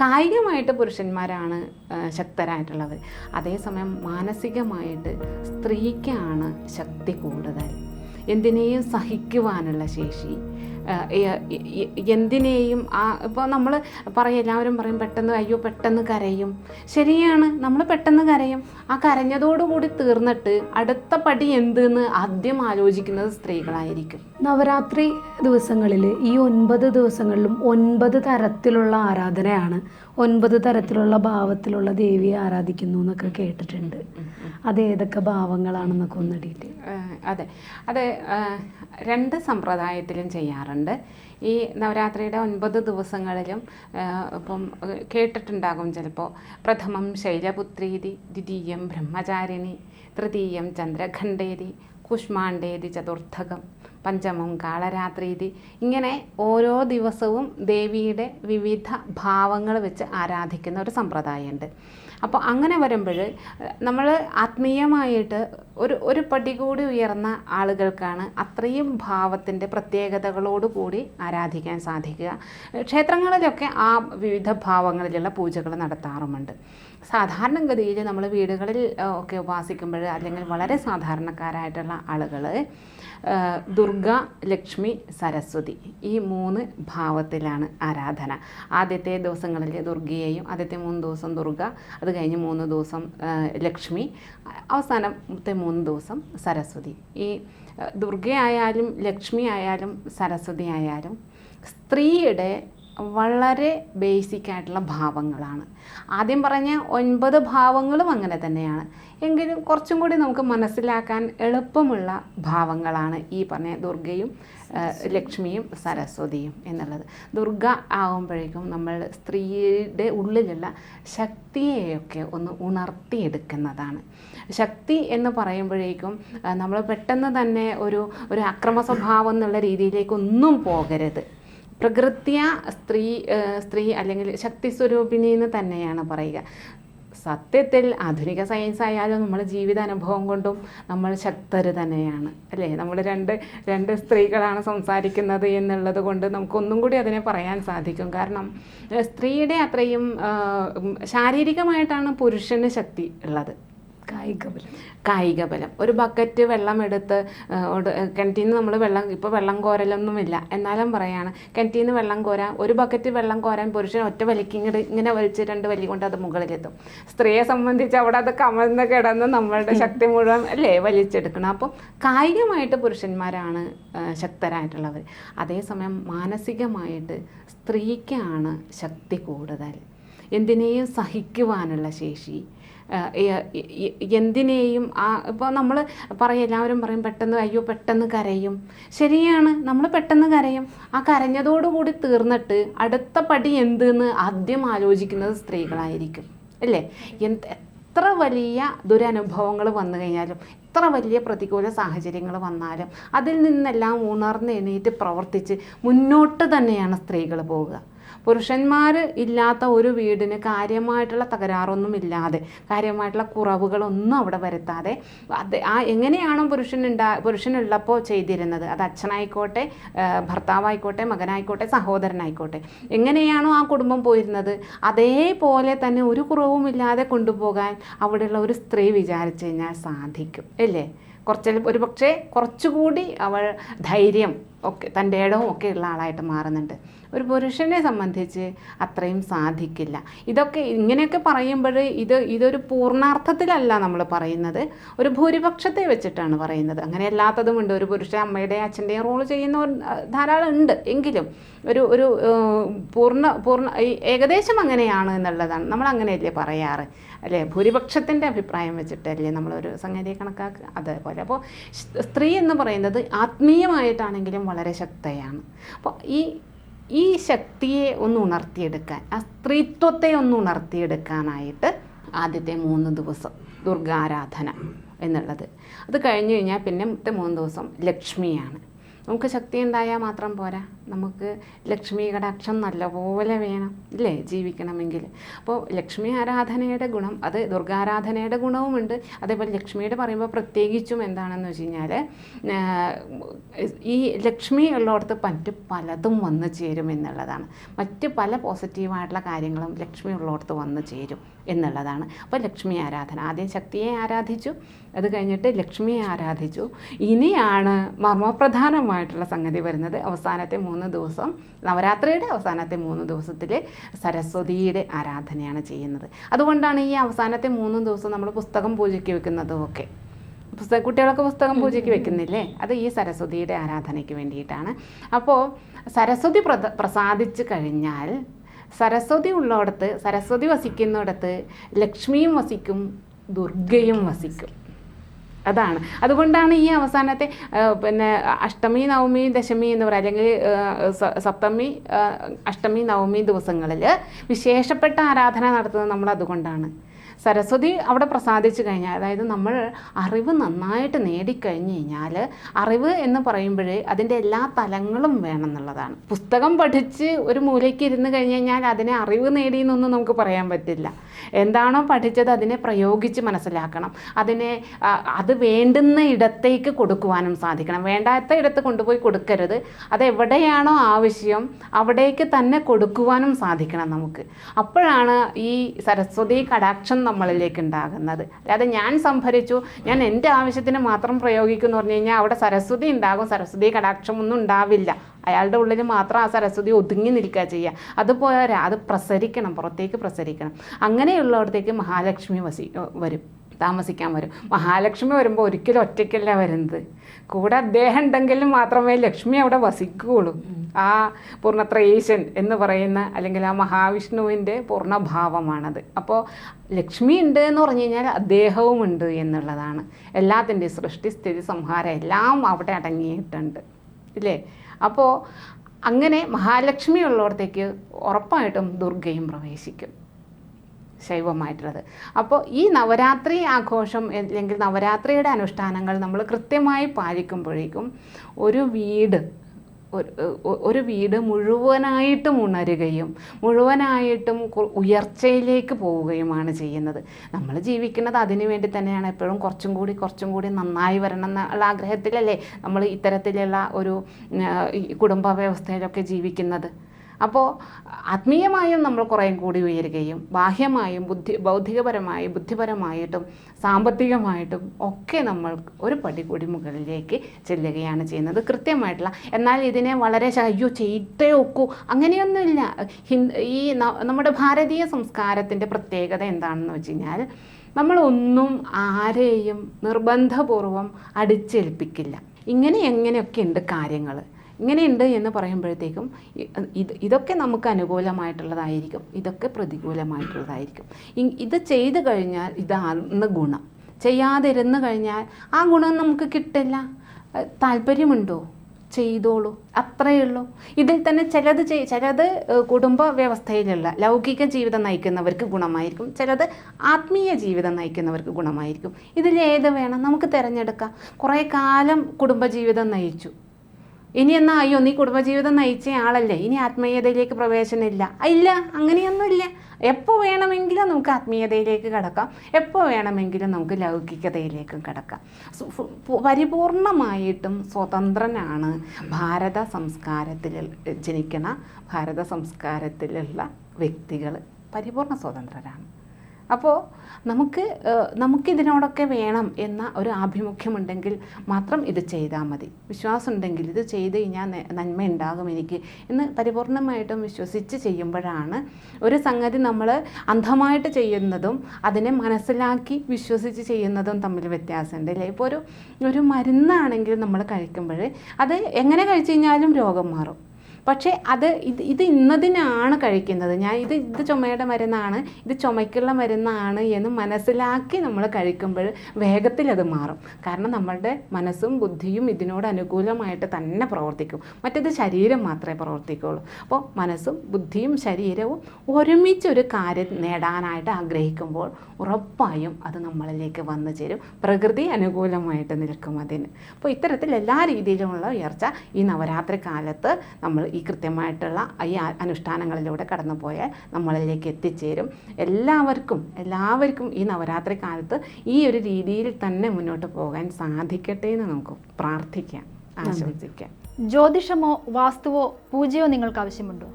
കായികമായിട്ട് പുരുഷന്മാരാണ് ശക്തരായിട്ടുള്ളത്. അതേസമയം മാനസികമായിട്ട് സ്ത്രീക്കാണ് ശക്തി കൂടുതൽ. എന്തിനേയും സഹിക്കുവാനുള്ള ശേഷി. എന്തിനേയും ആ ഇപ്പോൾ നമ്മൾ പറയും എല്ലാവരും പറയും പെട്ടെന്ന് അയ്യോ പെട്ടെന്ന് കരയും. ശരിയാണ് നമ്മൾ പെട്ടെന്ന് കരയും. ആ കരഞ്ഞതോടുകൂടി തീർന്നിട്ട് അടുത്ത പടി എന്തെന്ന് ആദ്യം ആലോചിക്കുന്നത് സ്ത്രീകളായിരിക്കും. നവരാത്രി ദിവസങ്ങളിൽ ഈ ഒൻപത് ദിവസങ്ങളിലും ഒൻപത് തരത്തിലുള്ള ആരാധനയാണ് ഒൻപത് തരത്തിലുള്ള ഭാവത്തിലുള്ള ദേവിയെ ആരാധിക്കുന്നു എന്നൊക്കെ കേട്ടിട്ടുണ്ട്. അത് ഏതൊക്കെ ഭാവങ്ങളാണെന്നൊക്കെ ഒന്ന് ഡീറ്റെയിൽ. അതെ. അത് രണ്ട് സമ്പ്രദായത്തിലും ചെയ്യാറുണ്ട്. ഈ നവരാത്രിയുടെ ഒൻപത് ദിവസങ്ങളിലും ഇപ്പം കേട്ടിട്ടുണ്ടാകും ചിലപ്പോൾ പ്രഥമം ശൈലപുത്രീതി ദ്വിതീയം ബ്രഹ്മചാരിണി തൃതീയം ചന്ദ്രഖണ്ഡേതി കുഷ്മാണ്ഡേതി ചതുർത്ഥകം പഞ്ചമം ഇതി ഇങ്ങനെ ഓരോ ദിവസവും ദേവിയുടെ വിവിധ ഭാവങ്ങൾ വെച്ച് ആരാധിക്കുന്ന ഒരു സമ്പ്രദായമുണ്ട്. അപ്പോൾ അങ്ങനെ വരുമ്പോൾ നമ്മൾ ആത്മീയമായിട്ട് ഒരു ഒരു പടി കൂടി ഉയർന്ന ആളുകൾക്കാണ് അത്രയും ഭാവത്തിന്റെ പ്രത്യേകതകളോടുകൂടി ആരാധിക്കാൻ സാധിക്കുക. ക്ഷേത്രങ്ങളിലൊക്കെ ആ വിവിധ ഭാവങ്ങളിലുള്ള പൂജകൾ നടത്താറുമുണ്ട്. സാധാരണഗതിയിൽ നമ്മൾ വീടുകളിൽ ഒക്കെ ഉപാസിക്കുമ്പോൾ അല്ലെങ്കിൽ വളരെ സാധാരണക്കാരായിട്ടുള്ള ആളുകൾ ദുർഗ ലക്ഷ്മി സരസ്വതി ഈ മൂന്ന് ഭാവത്തിലാണ് ആരാധന. ആദ്യത്തെ ദിവസങ്ങളിൽ ദുർഗയെയും ആദ്യത്തെ മൂന്ന് ദിവസം ദുർഗ അത് കഴിഞ്ഞ് മൂന്ന് ദിവസം ലക്ഷ്മി അവസാനത്തെ മൂന്ന് ദിവസം സരസ്വതി. ഈ ദുർഗയായാലും ലക്ഷ്മി ആയാലും സരസ്വതി ആയാലും സ്ത്രീയുടെ വളരെ ബേസിക് ആയിട്ടുള്ള ഭാവങ്ങളാണ്. ആദ്യം പറഞ്ഞ ഒൻപത് ഭാവങ്ങളും അങ്ങനെ തന്നെയാണ്. എങ്കിലും കുറച്ചും കൂടി നമുക്ക് മനസ്സിലാക്കാൻ എളുപ്പമുള്ള ഭാവങ്ങളാണ് ഈ പറഞ്ഞ ദുർഗയും ലക്ഷ്മിയും സരസ്വതിയും എന്നുള്ളത്. ദുർഗ ആകുമ്പോഴേക്കും നമ്മൾ സ്ത്രീയുടെ ഉള്ളിലുള്ള ശക്തിയെയൊക്കെ ഒന്ന് ഉണർത്തിയെടുക്കുന്നതാണ്. ശക്തി എന്ന് പറയുമ്പോഴേക്കും നമ്മൾ പെട്ടെന്ന് തന്നെ ഒരു ഒരു അക്രമ സ്വഭാവം എന്നുള്ള രീതിയിലേക്കൊന്നും പോകരുത്. പ്രകൃത്യ സ്ത്രീ സ്ത്രീ അല്ലെങ്കിൽ ശക്തി സ്വരൂപിണി എന്ന് തന്നെയാണ് പറയുക. സത്യത്തിൽ ആധുനിക സയൻസ് ആയാലും നമ്മൾ ജീവിത അനുഭവം കൊണ്ടും നമ്മൾ ശക്തർ തന്നെയാണ്. അല്ലേ? നമ്മൾ രണ്ട് രണ്ട് സ്ത്രീകളാണ് സംസാരിക്കുന്നത് എന്നുള്ളത് കൊണ്ട് നമുക്കൊന്നും കൂടി അതിനെ പറയാൻ സാധിക്കും. കാരണം സ്ത്രീയുടെ അത്രയും ശാരീരികമായിട്ടാണ് പുരുഷന് ശക്തി ഉള്ളത്. കായിക ബലം ഒരു ബക്കറ്റ് വെള്ളം എടുത്ത് കിണറ്റിൽ നമ്മൾ വെള്ളം ഇപ്പോൾ വെള്ളം കോരലൊന്നുമില്ല. എന്നാലും പറയാണ് കിണറ്റിൽ വെള്ളം കോരാൻ ഒരു ബക്കറ്റ് വെള്ളം കോരാൻ പുരുഷൻ ഒറ്റ വലിക്ക് ഇങ്ങനെ വലിച്ച് രണ്ട് വലി കൊണ്ട് അത് മുകളിലെത്തും. സ്ത്രീയെ സംബന്ധിച്ച് അവിടെ അത് കമഴ്ന്ന് കിടന്ന് നമ്മളുടെ ശക്തി മുഴുവൻ അല്ലേ വലിച്ചെടുക്കണം. അപ്പം കായികമായിട്ട് പുരുഷന്മാരാണ് ശക്തരായിട്ടുള്ളവർ അതേസമയം മാനസികമായിട്ട് സ്ത്രീക്കാണ് ശക്തി കൂടുതൽ. എന്തിനേയും സഹിക്കുവാനുള്ള ശേഷി എന്തിനേയും ആ ഇപ്പോൾ നമ്മൾ പറയും എല്ലാവരും പറയും പെട്ടെന്ന് അയ്യോ പെട്ടെന്ന് കരയും. ശരിയാണ് നമ്മൾ പെട്ടെന്ന് കരയും. ആ കരഞ്ഞതോടുകൂടി തീർന്നിട്ട് അടുത്ത പടി എന്തെന്ന് ആദ്യം ആലോചിക്കുന്നത് സ്ത്രീകളായിരിക്കും. അല്ലേ? എന്ത് എത്ര വലിയ ദുരനുഭവങ്ങൾ വന്നു കഴിഞ്ഞാലും എത്ര വലിയ പ്രതികൂല സാഹചര്യങ്ങൾ വന്നാലും അതിൽ നിന്നെല്ലാം ഉണർന്ന് എണീറ്റ് പ്രവർത്തിച്ച് മുന്നോട്ട് തന്നെയാണ് സ്ത്രീകൾ പോവുക. പുരുഷന്മാർ ഇല്ലാത്ത ഒരു വീടിന് കാര്യമായിട്ടുള്ള തകരാറൊന്നും ഇല്ലാതെ കാര്യമായിട്ടുള്ള കുറവുകളൊന്നും അവിടെ വരുത്താതെ അത് ആ എങ്ങനെയാണോ പുരുഷനുണ്ടാ പുരുഷനുള്ളപ്പോൾ ചെയ്തിരുന്നത്. അത് അച്ഛനായിക്കോട്ടെ ഭർത്താവായിക്കോട്ടെ മകനായിക്കോട്ടെ സഹോദരനായിക്കോട്ടെ. എങ്ങനെയാണോ ആ കുടുംബം പോയിരുന്നത്. അതേപോലെ തന്നെ ഒരു കുറവുമില്ലാതെ കൊണ്ടുപോകാൻ അവിടെയുള്ള ഒരു സ്ത്രീ വിചാരിച്ചു കഴിഞ്ഞാൽ സാധിക്കും. അല്ലേ? കുറച്ച് ഒരു പക്ഷേ കുറച്ചുകൂടി അവൾ ധൈര്യം ഒക്കെ തന്റെ ഇടവും ഒക്കെ ഉള്ള ആളായിട്ട് മാറുന്നുണ്ട്. ഒരു പുരുഷനെ സംബന്ധിച്ച് അത്രയും സാധിക്കില്ല. ഇതൊക്കെ ഇങ്ങനെയൊക്കെ പറയുമ്പോൾ ഇത് ഇതൊരു പൂർണാർത്ഥത്തിലല്ല നമ്മൾ പറയുന്നത്. ഒരു ഭൂരിപക്ഷത്തെ വെച്ചിട്ടാണ് പറയുന്നത്. അങ്ങനെ അല്ലാത്തതുമുണ്ട് ഒരു പുരുഷൻ അമ്മയുടെ അച്ഛന്റെയും റോൾ ചെയ്യുന്നവർ ധാരാളം ഉണ്ട്. എങ്കിലും ഒരു ഒരു പൂർണ പൂർണ ഏകദേശം അങ്ങനെയാണ് എന്നുള്ളതാണ് നമ്മൾ അങ്ങനെയല്ലേ പറയാറ്. അല്ലേ? ഭൂരിപക്ഷത്തിന്റെ അഭിപ്രായം വെച്ചിട്ടല്ലേ നമ്മളൊരു സംഗതിയെ കണക്കാക്കുക. അതേപോലെ. അപ്പോൾ സ്ത്രീ എന്ന് പറയുന്നത് ആത്മീയമായിട്ടാണെങ്കിലും വളരെ ശക്തയാണ്. അപ്പോൾ ഈ ഈ ശക്തിയെ ഒന്ന് ഉണർത്തിയെടുക്കാൻ ആ സ്ത്രീത്വത്തെ ഒന്ന് ഉണർത്തിയെടുക്കാനായിട്ട് ആദ്യത്തെ മൂന്ന് ദിവസം ദുർഗാരാധന എന്നുള്ളത്. അത് കഴിഞ്ഞ് കഴിഞ്ഞാൽ പിന്നെ മൂന്ന് ദിവസം ലക്ഷ്മിയാണ്. നമുക്ക് ശക്തി ഉണ്ടായാൽ മാത്രം പോരാ. നമുക്ക് ലക്ഷ്മി കടാക്ഷം നല്ലപോലെ വേണം ഇല്ലേ? ജീവിക്കണമെങ്കിൽ. അപ്പോൾ ലക്ഷ്മി ആരാധനയുടെ ഗുണം അത് ദുർഗാരാധനയുടെ ഗുണവുമുണ്ട്. അതേപോലെ ലക്ഷ്മിയുടെ പറയുമ്പോൾ പ്രത്യേകിച്ചും എന്താണെന്ന് വെച്ച് കഴിഞ്ഞാൽ ഈ ലക്ഷ്മി ഉള്ളിടത്ത് മറ്റ് പലതും വന്നു ചേരും എന്നുള്ളതാണ്. മറ്റ് പല പോസിറ്റീവായിട്ടുള്ള കാര്യങ്ങളും ലക്ഷ്മി ഉള്ളിടത്ത് വന്നു ചേരും എന്നുള്ളതാണ്. അപ്പോൾ ലക്ഷ്മി ആരാധന. ആദ്യം ശക്തിയെ ആരാധിച്ചു. അത് കഴിഞ്ഞിട്ട് ലക്ഷ്മിയെ ആരാധിച്ചു. ഇനിയാണ് മർമ്മപ്രധാനമായിട്ടുള്ള സംഗതി വരുന്നത് അവസാനത്തെ മൂന്ന് ദിവസം നവരാത്രിയുടെ അവസാനത്തെ മൂന്ന് ദിവസത്തിൽ സരസ്വതിയുടെ ആരാധനയാണ് ചെയ്യുന്നത്. അതുകൊണ്ടാണ് ഈ അവസാനത്തെ മൂന്ന് ദിവസം നമ്മൾ പുസ്തകം പൂജയ്ക്ക് വെക്കുന്നതും ഒക്കെ. പുസ്തക കുട്ടികളൊക്കെ പുസ്തകം പൂജയ്ക്ക് വെക്കുന്നില്ലേ? അത് ഈ സരസ്വതിയുടെ ആരാധനയ്ക്ക് വേണ്ടിയിട്ടാണ്. അപ്പോൾ സരസ്വതി പ്രസാദിച്ചു കഴിഞ്ഞാൽ സരസ്വതി ഉള്ളിടത്ത് സരസ്വതി വസിക്കുന്നിടത്ത് ലക്ഷ്മിയും വസിക്കും ദുർഗയും വസിക്കും. അതാണ്. അതുകൊണ്ടാണ് ഈ അവസാനത്തെ പിന്നെ അഷ്ടമി നവമി ദശമി എന്ന് പറയുക അല്ലെങ്കിൽ സപ്തമി അഷ്ടമി നവമി ദിവസങ്ങളിൽ വിശേഷപ്പെട്ട ആരാധന നടത്തുന്നത് നമ്മൾ അതുകൊണ്ടാണ്. സരസ്വതി അവിടെ പ്രസാദിച്ചു കഴിഞ്ഞാൽ അതായത് നമ്മൾ അറിവ് നന്നായിട്ട് നേടിക്കഴിഞ്ഞ് കഴിഞ്ഞാൽ അറിവ് എന്ന് പറയുമ്പോഴേ അതിന്റെ എല്ലാ തലങ്ങളും വേണം എന്നുള്ളതാണ് പുസ്തകം പഠിച്ച് ഒരു മൂലയ്ക്ക് ഇരുന്ന് കഴിഞ്ഞ് കഴിഞ്ഞാൽ അതിനെ അറിവ് നേടി എന്നൊന്നും നമുക്ക് പറയാൻ പറ്റില്ല. എന്താണോ പഠിച്ചത് അതിനെ പ്രയോഗിച്ച് മനസ്സിലാക്കണം. അതിനെ അത് വേണ്ടുന്ന ഇടത്തേക്ക് കൊടുക്കുവാനും സാധിക്കണം. വേണ്ടാത്ത ഇടത്ത് കൊണ്ടുപോയി കൊടുക്കരുത്. അത് എവിടെയാണോ ആവശ്യം അവിടേക്ക് തന്നെ കൊടുക്കുവാനും സാധിക്കണം നമുക്ക്. അപ്പോഴാണ് ഈ സരസ്വതി കടാക്ഷം നമ്മളിലേക്ക് ഉണ്ടാകുന്നത് അല്ലാതെ ഞാൻ സംഭരിച്ചു ഞാൻ എന്റെ ആവശ്യത്തിന് മാത്രം പ്രയോഗിക്കുന്നു പറഞ്ഞു കഴിഞ്ഞാൽ അവിടെ സരസ്വതി ഉണ്ടാകും. സരസ്വതി കടാക്ഷമൊന്നും ഉണ്ടാവില്ല. അയാളുടെ ഉള്ളിൽ മാത്രം ആ സരസ്വതി ഒതുങ്ങി നിൽക്കുക ചെയ്യുക. അതുപോലെ അത് പ്രസരിക്കണം പുറത്തേക്ക് പ്രസരിക്കണം. അങ്ങനെയുള്ളവിടത്തേക്ക് മഹാലക്ഷ്മി വസി വരും. താമസിക്കാൻ വരും. മഹാലക്ഷ്മി വരുമ്പോൾ ഒരിക്കലും ഒറ്റയ്ക്കല്ല വരുന്നത്. കൂടെ അദ്ദേഹം ഉണ്ടെങ്കിലും മാത്രമേ ലക്ഷ്മി അവിടെ വസിക്കുകയുള്ളൂ. ആ പൂർണത്രയീശൻ എന്ന് പറയുന്ന അല്ലെങ്കിൽ ആ മഹാവിഷ്ണുവിന്റെ പൂർണഭാവമാണത്. അപ്പോൾ ലക്ഷ്മി ഉണ്ട് എന്ന് പറഞ്ഞു കഴിഞ്ഞാൽ അദ്ദേഹവും ഉണ്ട് എന്നുള്ളതാണ്. എല്ലാത്തിന്റെയും സൃഷ്ടി സ്ഥിതി സംഹാരം എല്ലാം അവിടെ അടങ്ങിയിട്ടുണ്ട്. ഇല്ലേ? അപ്പോൾ അങ്ങനെ മഹാലക്ഷ്മി ഉള്ളിടത്തേക്ക് ഉറപ്പായിട്ടും ദുർഗയും പ്രവേശിക്കും. ശൈവമായിട്ടുള്ളത്. അപ്പോൾ ഈ നവരാത്രി ആഘോഷം അല്ലെങ്കിൽ നവരാത്രിയുടെ അനുഷ്ഠാനങ്ങൾ നമ്മൾ കൃത്യമായി പാലിക്കുമ്പോഴേക്കും ഒരു വീട് ഒരു വീട് മുഴുവനായിട്ടും ഉണരുകയും മുഴുവനായിട്ടും ഉയർച്ചയിലേക്ക് പോവുകയുമാണ് ചെയ്യുന്നത്. നമ്മൾ ജീവിക്കുന്നത് അതിനു വേണ്ടി തന്നെയാണ്. എപ്പോഴും കുറച്ചും കൂടി കുറച്ചും കൂടി നന്നായി വരണം എന്നുള്ള ആഗ്രഹത്തിലല്ലേ നമ്മൾ ഇത്തരത്തിലുള്ള ഒരു കുടുംബ വ്യവസ്ഥയിലൊക്കെ ജീവിക്കുന്നത്. അപ്പോൾ ആത്മീയമായും നമ്മൾ കുറേ കൂടി ഉയരുകയും ബാഹ്യമായും ബുദ്ധി ബൗദ്ധികപരമായും ബുദ്ധിപരമായിട്ടും സാമ്പത്തികമായിട്ടും ഒക്കെ നമ്മൾ ഒരു പടി കൂടി മുകളിലേക്ക് ചെല്ലുകയാണ് ചെയ്യുന്നത്. കൃത്യമായിട്ടുള്ള എന്നാൽ ഇതിനെ വളരെ അയ്യോ ചെയ്തേ ഒക്കൂ. അങ്ങനെയൊന്നുമില്ല. ഈ നമ്മുടെ ഭാരതീയ സംസ്കാരത്തിന്റെ പ്രത്യേകത എന്താണെന്ന് വെച്ച് കഴിഞ്ഞാൽ നമ്മളൊന്നും ആരെയും നിർബന്ധപൂർവം അടിച്ചേൽപ്പിക്കില്ല. ഇങ്ങനെ എങ്ങനെയൊക്കെ ഉണ്ട് കാര്യങ്ങൾ ഇങ്ങനെയുണ്ട് എന്ന് പറയുമ്പോഴത്തേക്കും ഇത് ഇതൊക്കെ നമുക്ക് അനുകൂലമായിട്ടുള്ളതായിരിക്കും. ഇതൊക്കെ പ്രതികൂലമായിട്ടുള്ളതായിരിക്കും. ഇത് ചെയ്തു കഴിഞ്ഞാൽ ഇതാണ് ഗുണം. ചെയ്യാതിരുന്ന് കഴിഞ്ഞാൽ ആ ഗുണം നമുക്ക് കിട്ടില്ല. താല്പര്യമുണ്ടോ? ചെയ്തോളൂ. അത്രയേ ഉള്ളൂ. ഇതിൽ തന്നെ ചിലത് ചിലത് കുടുംബ വ്യവസ്ഥയിലുള്ള ലൗകിക ജീവിതം നയിക്കുന്നവർക്ക് ഗുണമായിരിക്കും. ചിലത് ആത്മീയ ജീവിതം നയിക്കുന്നവർക്ക് ഗുണമായിരിക്കും. ഇതിൽ ഏത് വേണം? നമുക്ക് തിരഞ്ഞെടുക്കാം. കുറേ കാലം കുടുംബജീവിതം നയിച്ചു. ഇനി എന്നാ അയ്യോ നീ കുടുംബജീവിതം നയിച്ച ആളല്ലേ? ഇനി ആത്മീയതയിലേക്ക് പ്രവേശനമില്ല. ഇല്ല അങ്ങനെയൊന്നുമില്ല. എപ്പോൾ വേണമെങ്കിലും നമുക്ക് ആത്മീയതയിലേക്ക് കടക്കാം. എപ്പോൾ വേണമെങ്കിലും നമുക്ക് ലൗകികതയിലേക്കും കടക്കാം. പരിപൂർണമായിട്ടും സ്വതന്ത്രനാണ് ഭാരത സംസ്കാരത്തിൽ ജനിക്കണ ഭാരത സംസ്കാരത്തിലുള്ള വ്യക്തികൾ. പരിപൂർണ സ്വതന്ത്രരാണ്. അപ്പോൾ നമുക്ക് നമുക്കിതിനോടൊക്കെ വേണം എന്ന ഒരു ആഭിമുഖ്യമുണ്ടെങ്കിൽ മാത്രം ഇത് ചെയ്താൽ മതി. വിശ്വാസമുണ്ടെങ്കിൽ ഇത് ചെയ്ത് കഴിഞ്ഞാൽ നന്മ ഉണ്ടാകും എനിക്ക് എന്ന് പരിപൂർണമായിട്ടും വിശ്വസിച്ച് ചെയ്യുമ്പോഴാണ് ഒരു സംഗതി നമ്മൾ അന്ധമായിട്ട് ചെയ്യുന്നതും അതിനെ മനസ്സിലാക്കി വിശ്വസിച്ച് ചെയ്യുന്നതും തമ്മിൽ വ്യത്യാസമുണ്ട് അല്ലേ? ഇപ്പോൾ ഒരു ഒരു മരുന്നാണെങ്കിൽ നമ്മൾ കഴിക്കുമ്പോൾ അത് എങ്ങനെ കഴിച്ചു കഴിഞ്ഞാലും രോഗം മാറും. പക്ഷേ അത് ഇത് ഇത് ഇന്നതിനാണ് കഴിക്കുന്നത്. ഞാൻ ഇത് ഇത് ചുമയുടെ മരുന്നാണ് ഇത് ചുമയ്ക്കുള്ള മരുന്നാണ് എന്ന് മനസ്സിലാക്കി നമ്മൾ കഴിക്കുമ്പോൾ വേഗത്തിൽ അത് മാറും. കാരണം നമ്മളുടെ മനസ്സും ബുദ്ധിയും ഇതിനോട് അനുകൂലമായിട്ട് തന്നെ പ്രവർത്തിക്കും. മറ്റേത് ശരീരം മാത്രമേ പ്രവർത്തിക്കുകയുള്ളൂ അപ്പോൾ മനസ്സും ബുദ്ധിയും ശരീരവും ഒരുമിച്ച് ഒരു കാര്യം നേടാനായിട്ട് ആഗ്രഹിക്കുമ്പോൾ ഉറപ്പായും അത് നമ്മളിലേക്ക് വന്നു ചേരും. പ്രകൃതി അനുകൂലമായിട്ട് നിൽക്കും അതിന്. അപ്പോൾ ഇത്തരത്തിൽ എല്ലാ രീതിയിലുമുള്ള ഉയർച്ച ഈ നവരാത്രി കാലത്ത് നമ്മൾ ഈ കൃത്യമായിട്ടുള്ള ഈ അനുഷ്ഠാനങ്ങളിലൂടെ കടന്നു പോയാൽ നമ്മളിലേക്ക് എത്തിച്ചേരും. എല്ലാവർക്കും എല്ലാവർക്കും ഈ നവരാത്രി കാലത്ത് ഈ ഒരു രീതിയിൽ തന്നെ മുന്നോട്ട് പോകാൻ സാധിക്കട്ടെ എന്ന് നമുക്ക് പ്രാർത്ഥിക്കാം ആശംസിക്കാം. ജ്യോതിഷമോ വാസ്തുവോ പൂജയോ നിങ്ങൾക്ക് ആവശ്യമുണ്ടോ?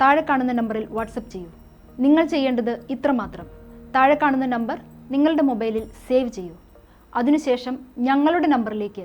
താഴെ കാണുന്ന നമ്പറിൽ വാട്സപ്പ് ചെയ്യൂ. നിങ്ങൾ ചെയ്യേണ്ടത് ഇത്രമാത്രം. താഴെ കാണുന്ന നമ്പർ നിങ്ങളുടെ മൊബൈലിൽ സേവ് ചെയ്യൂ. അതിനുശേഷം ഞങ്ങളുടെ നമ്പറിലേക്ക്